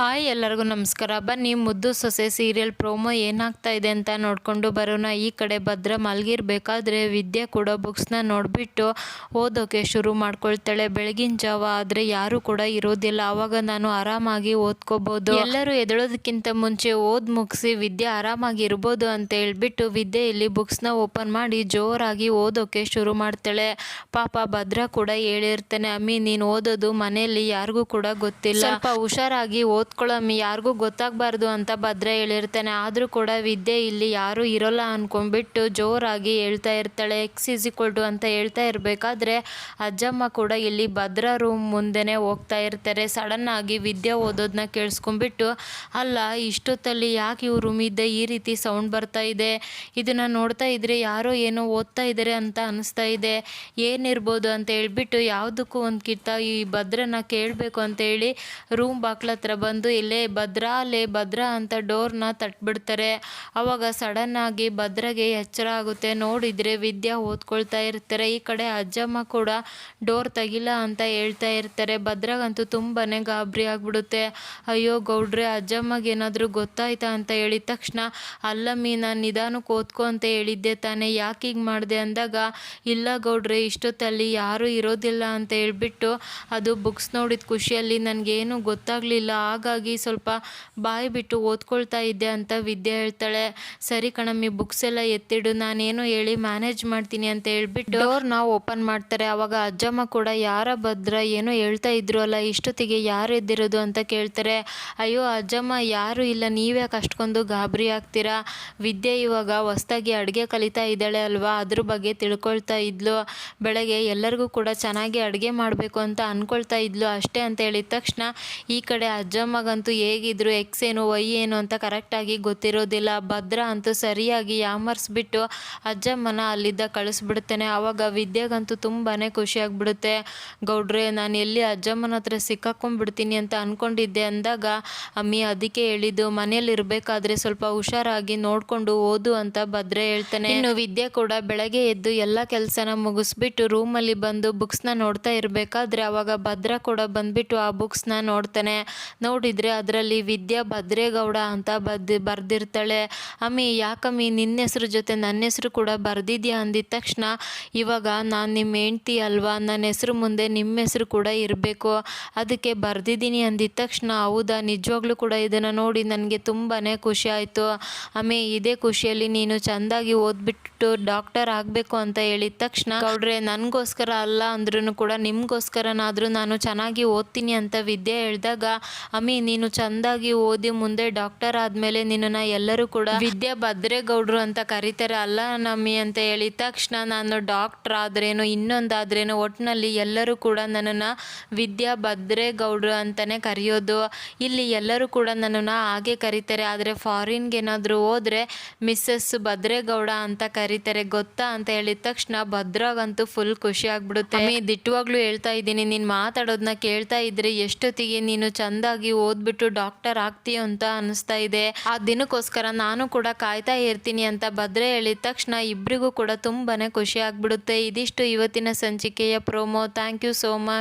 Hi, ಎಲ್ಲರಿಗೂ ನಮಸ್ಕಾರ. ಬನ್ನಿ, ಮುದ್ದು ಸೊಸೆ ಸೀರಿಯಲ್ ಪ್ರೋಮೋ ಏನಾಗ್ತಾ ಇದೆ ಅಂತ ನೋಡಿಕೊಂಡು ಬರೋಣ. ಈ ಕಡೆ ಭದ್ರ ಮಲಗಿರ್ಬೇಕಾದ್ರೆ ವಿದ್ಯೆ ಕೂಡ ಬುಕ್ಸ್ನ ನೋಡಿಬಿಟ್ಟು ಓದೋಕೆ ಶುರು ಮಾಡ್ಕೊಳ್ತಾಳೆ. ಬೆಳಗಿನ ಜಾವ ಆದರೆ ಯಾರು ಕೂಡ ಇರೋದಿಲ್ಲ. ಆವಾಗ ನಾನು ಆರಾಮಾಗಿ ಓದ್ಕೋಬೋದು. ಎಲ್ಲರೂ ಎದಳೋದಕ್ಕಿಂತ ಮುಂಚೆ ಓದ್ ಮುಗಿಸಿ ವಿದ್ಯೆ ಆರಾಮಾಗಿ ಇರ್ಬೋದು ಅಂತ ಹೇಳ್ಬಿಟ್ಟು ವಿದ್ಯೆ ಇಲ್ಲಿ ಬುಕ್ಸ್ನ ಓಪನ್ ಮಾಡಿ ಜೋರಾಗಿ ಓದೋಕೆ ಶುರು ಮಾಡ್ತಾಳೆ. ಪಾಪ ಭದ್ರ ಕೂಡ ಹೇಳಿರ್ತಾನೆ, ಅಮ್ಮಿ, ನೀನು ಓದೋದು ಮನೆಯಲ್ಲಿ ಯಾರಿಗೂ ಕೂಡ ಗೊತ್ತಿಲ್ಲ. ಸ್ವಲ್ಪ ಹುಷಾರಾಗಿ ಓದ್ಕೊಳ್ಳಮ್ಮಿ ಯಾರಿಗೂ ಗೊತ್ತಾಗಬಾರ್ದು ಅಂತ ಭದ್ರ ಹೇಳಿರ್ತಾನೆ. ಆದರೂ ಕೂಡ ವಿದ್ಯೆ ಇಲ್ಲಿ ಯಾರೂ ಇರೋಲ್ಲ ಅಂದ್ಕೊಂಡ್ಬಿಟ್ಟು ಜೋರಾಗಿ ಹೇಳ್ತಾ ಇರ್ತಾಳೆ. ಎಕ್ಸ್ ಈಸ್ ಅಂತ ಹೇಳ್ತಾ ಇರಬೇಕಾದ್ರೆ ಅಜ್ಜಮ್ಮ ಕೂಡ ಇಲ್ಲಿ ಭದ್ರ ರೂಮ್ ಮುಂದೆನೇ ಹೋಗ್ತಾ ಇರ್ತಾರೆ. ಸಡನ್ ಆಗಿ ವಿದ್ಯೆ ಓದೋದನ್ನ ಕೇಳಿಸ್ಕೊಂಡ್ಬಿಟ್ಟು, ಅಲ್ಲ, ಇಷ್ಟೊತ್ತಲ್ಲಿ ಯಾಕೆ ಇವ್ರ ರೂಮಿದ್ದೆ ಈ ರೀತಿ ಸೌಂಡ್ ಬರ್ತಾ ಇದೆ? ಇದನ್ನು ನೋಡ್ತಾ ಇದ್ರೆ ಯಾರೋ ಏನೋ ಓದ್ತಾ ಇದ್ದಾರೆ ಅಂತ ಅನಿಸ್ತಾ ಇದೆ. ಏನಿರ್ಬೋದು ಅಂತ ಹೇಳ್ಬಿಟ್ಟು ಯಾವುದಕ್ಕೂ ಒಂದು ಕಿತ್ತ ಈ ಭದ್ರನ ಕೇಳಬೇಕು ಅಂತೇಳಿ ರೂಮ್ ಬಾಕ್ಲ ಹತ್ರ ಬಂದು ಇಲ್ಲೇ ಭದ್ರಾ, ಲೇ ಭದ್ರಾ ಅಂತ ಡೋರ್ನ ತಟ್ಬಿಡ್ತಾರೆ. ಅವಾಗ ಸಡನ್ ಆಗಿ ಭದ್ರಗೆ ಎಚ್ಚರ ಆಗುತ್ತೆ. ನೋಡಿದರೆ ವಿದ್ಯಾ ಓದ್ಕೊಳ್ತಾ ಇರ್ತಾರೆ. ಈ ಕಡೆ ಅಜ್ಜಮ್ಮ ಕೂಡ ಡೋರ್ ತೆಗಿಲ್ಲ ಅಂತ ಹೇಳ್ತಾ ಇರ್ತಾರೆ. ಭದ್ರಾಗಂತೂ ತುಂಬಾ ಗಾಬರಿ ಆಗ್ಬಿಡುತ್ತೆ. ಅಯ್ಯೋ ಗೌಡ್ರೆ ಅಜ್ಜಮ್ಮಗೆ ಏನಾದರೂ ಗೊತ್ತಾಯ್ತಾ ಅಂತ ಹೇಳಿದ ತಕ್ಷಣ ಅಲ್ಲಮ್ಮಿ ನಾನು ನಿಧಾನಕ್ಕೆ ಓದ್ಕೊ ಅಂತ ಹೇಳಿದ್ದೆ ತಾನೇ. ಯಾಕೆ ಹೀಗೆ ಮಾಡಿದೆ ಅಂದಾಗ, ಇಲ್ಲ ಗೌಡ್ರೆ, ಇಷ್ಟೊತ್ತಲ್ಲಿ ಯಾರೂ ಇರೋದಿಲ್ಲ ಅಂತ ಹೇಳ್ಬಿಟ್ಟು ಅದು ಬುಕ್ಸ್ ನೋಡಿದ ಖುಷಿಯಲ್ಲಿ ನನಗೇನು ಗೊತ್ತಾಗಲಿಲ್ಲ. ಹಾಗಾಗಿ ಸ್ವಲ್ಪ ಬಾಯಿ ಬಿಟ್ಟು ಓದ್ಕೊಳ್ತಾ ಇದ್ದೆ ಅಂತ ವಿದ್ಯೆ ಹೇಳ್ತಾಳೆ. ಸರಿ ಕಣಮ್ಮಿ ಬುಕ್ಸ್ ಎಲ್ಲ ಎತ್ತಿಡು, ನಾನೇನು ಹೇಳಿ ಮ್ಯಾನೇಜ್ ಮಾಡ್ತೀನಿ ಅಂತ ಹೇಳ್ಬಿಟ್ಟು ಡೋರ್ನ ಓಪನ್ ಮಾಡ್ತಾರೆ. ಅವಾಗ ಅಜ್ಜಮ್ಮ ಕೂಡ, ಯಾರ ಭದ್ರ? ಏನೋ ಹೇಳ್ತಾ ಇದ್ರು ಅಲ್ಲ, ಇಷ್ಟೊತ್ತಿಗೆ ಯಾರು ಎದ್ದಿರೋದು? ಅಂತ ಕೇಳ್ತಾರೆ. ಅಯ್ಯೋ, ಅಜ್ಜಮ್ಮ, ಯಾರು ಇಲ್ಲ, ನೀವ್ಯಾಕೆ ಅಷ್ಟೊಂದು ಗಾಬರಿ ಆಗ್ತೀರಾ? ವಿದ್ಯೆ ಇವಾಗ ಹೊಸ್ದಾಗಿ ಅಡುಗೆ ಕಲಿತಾ ಇದ್ದಾಳೆ ಅಲ್ವಾ? ಅದ್ರ ಬಗ್ಗೆ ತಿಳ್ಕೊಳ್ತಾ ಇದ್ಲು. ಬೆಳಗ್ಗೆ ಎಲ್ಲರಿಗೂ ಕೂಡ ಚೆನ್ನಾಗಿ ಅಡುಗೆ ಮಾಡಬೇಕು ಅಂತ ಅಂದ್ಕೊಳ್ತಾ ಇದ್ಲು ಅಷ್ಟೇ ಅಂತ ಹೇಳಿದ ತಕ್ಷಣ ಈ ಕಡೆ ಅಜ್ಜಮ್ಮಗಂತೂ ಹೇಗಿದ್ರು ಎಕ್ಸ್ ಏನು ವೈ ಏನು ಅಂತ ಕರೆಕ್ಟಾಗಿ ಗೊತ್ತಿರೋದಿಲ್ಲ. ಭದ್ರ ಅಂತೂ ಸರಿಯಾಗಿ ಯಾಮರ್ಸ್ಬಿಟ್ಟು ಅಜ್ಜಮ್ಮನ ಅಲ್ಲಿದ್ದ ಕಳಿಸ್ಬಿಡ್ತೇನೆ. ಆವಾಗ ವಿದ್ಯೆಗಂತೂ ತುಂಬಾ ಖುಷಿಯಾಗ್ಬಿಡುತ್ತೆ. ಗೌಡ್ರೆ, ನಾನು ಎಲ್ಲಿ ಅಜ್ಜಮ್ಮನ ಹತ್ರ ಸಿಕ್ಕಾಕೊಂಡ್ಬಿಡ್ತೀನಿ ಅಂತ ಅಂದ್ಕೊಂಡಿದ್ದೆ ಅಂದಾಗ, ಅಮ್ಮಿ ಅದಕ್ಕೆ ಹೇಳಿದ್ದು, ಮನೆಯಲ್ಲಿ ಇರಬೇಕಾದ್ರೆ ಸ್ವಲ್ಪ ಹುಷಾರಾಗಿ ನೋಡಿಕೊಂಡು ಓದು ಅಂತ ಭದ್ರೆ ಹೇಳ್ತಾನೆ. ಇನ್ನು ವಿದ್ಯೆ ಕೂಡ ಬೆಳಗ್ಗೆ ಎದ್ದು ಎಲ್ಲ ಕೆಲಸನ ಮುಗಿಸ್ಬಿಟ್ಟು ರೂಮಲ್ಲಿ ಬಂದು ಬುಕ್ಸ್ನ ನೋಡ್ತಾ ಇರಬೇಕಾದ್ರೆ ಅವಾಗ ಭದ್ರ ಕೂಡ ಬಂದ್ಬಿಟ್ಟು ಆ ಬುಕ್ಸ್ನ ನೋಡ್ತಾನೆ. ನೋಡಿದರೆ ಅದರಲ್ಲಿ ವಿದ್ಯಾ ಭದ್ರೇಗೌಡ ಅಂತ ಬದ್, ಬರೆದಿರ್ತಾಳೆ. ಅಮ್ಮಿ, ಯಾಕಮ್ಮಿ, ನಿನ್ನ ಹೆಸ್ರು ಜೊತೆ ನನ್ನ ಹೆಸ್ರು ಕೂಡ ಬರೆದಿದ್ಯಾ ಅಂದಿದ ತಕ್ಷಣ, ಇವಾಗ ನಾನು ನಿಮ್ಮ ಹೆಂಡ್ತಿ ಅಲ್ವಾ? ನನ್ನ ಹೆಸ್ರು ಮುಂದೆ ನಿಮ್ಮ ಹೆಸ್ರು ಕೂಡ ಇರಬೇಕು. ಅದಕ್ಕೆ ಬರೆದಿದ್ದೀನಿ ಅಂದಿದ ತಕ್ಷಣ, ಹೌದಾ? ನಿಜವಾಗ್ಲೂ ಕೂಡ ಇದನ್ನು ನೋಡಿ ನನಗೆ ತುಂಬಾ ಖುಷಿ ಆಯಿತು. ಅಮ್ಮಿ, ಇದೇ ಖುಷಿಯಲ್ಲಿ ನೀನು ಚೆಂದಾಗಿ ಓದ್ಬಿಟ್ಟು ಡಾಕ್ಟರ್ ಆಗಬೇಕು ಅಂತ ಹೇಳಿದ ತಕ್ಷಣ, ಗೌಡ್ರೆ, ನನಗೋಸ್ಕರ ಅಲ್ಲ ಅಂದ್ರೂ ಕೂಡ ನಿಮಗೋಸ್ಕರನಾದರೂ ನಾನು ಚೆನ್ನಾಗಿ ಓದ್ತೀನಿ ಅಂತ ವಿದ್ಯೆ ಹೇಳಿದಾಗ, ಅಮ್ಮಿ ನೀನು ಚಂದಾಗಿ ಓದಿ ಮುಂದೆ ಡಾಕ್ಟರ್ ಆದಮೇಲೆ ನಿನ್ನನ್ನು ಎಲ್ಲರೂ ಕೂಡ ವಿದ್ಯಾ ಭದ್ರೇಗೌಡರು ಅಂತ ಕರೀತಾರೆ. ಅಲ್ಲ ನಮ್ಮಿ ಅಂತ ಹೇಳಿ ತಕ್ಷಣ ನಾನು ಡಾಕ್ಟರ್ ಆದ್ರೇನು, ಇನ್ನೊಂದಾದ್ರೇನು ಒಟ್ಟಿನಲ್ಲಿ ಎಲ್ಲರೂ ಕೂಡ ನನ್ನನ್ನು ವಿದ್ಯಾ ಭದ್ರೇಗೌಡರು ಅಂತಾನೆ ಕರೆಯೋದು. ಇಲ್ಲಿ ಎಲ್ಲರೂ ಕೂಡ ನನ್ನನ್ನು ಹಾಗೆ ಕರೀತಾರೆ. ಆದರೆ ಫಾರಿನ್ಗೆ ಏನಾದರೂ ಹೋದರೆ ಮಿಸ್ಸಸ್ ಭದ್ರೇಗೌಡ ಅಂತ ಕರೀತಾರೆ. ಗೊತ್ತಾ ಅಂತ ಹೇಳಿದ ತಕ್ಷಣ ಭದ್ರಾಗಂತೂ ಫುಲ್ ಖುಷಿ ಆಗ್ಬಿಡುತ್ತೆ. ದಿಟ್ಟವಾಗ್ಲೂ ಹೇಳ್ತಾ ಇದ್ದೀನಿ. ನೀನು ಮಾತಾಡೋದನ್ನ ಕೇಳ್ತಾ ಇದ್ರೆ ಎಷ್ಟೊತ್ತಿಗೆ ನೀನು ಚೆಂದಾಗಿ ಓದ್ಬಿಟ್ಟು ಡಾಕ್ಟರ್ ಆಗ್ತೀಯೋ ಅಂತ ಅನಿಸ್ತಾ ಇದೆ. ಆ ದಿನಕ್ಕೋಸ್ಕರ ನಾನು ಕೂಡ ಕಾಯ್ತಾ ಇರ್ತೀನಿ ಅಂತ ಭದ್ರೆ ಹೇಳಿದ ತಕ್ಷಣ ಇಬ್ಬರಿಗೂ ಕೂಡ ತುಂಬಾ ಖುಷಿ ಆಗ್ಬಿಡುತ್ತೆ. ಇದಿಷ್ಟು ಇವತ್ತಿನ ಸಂಚಿಕೆಯ promo thank you so much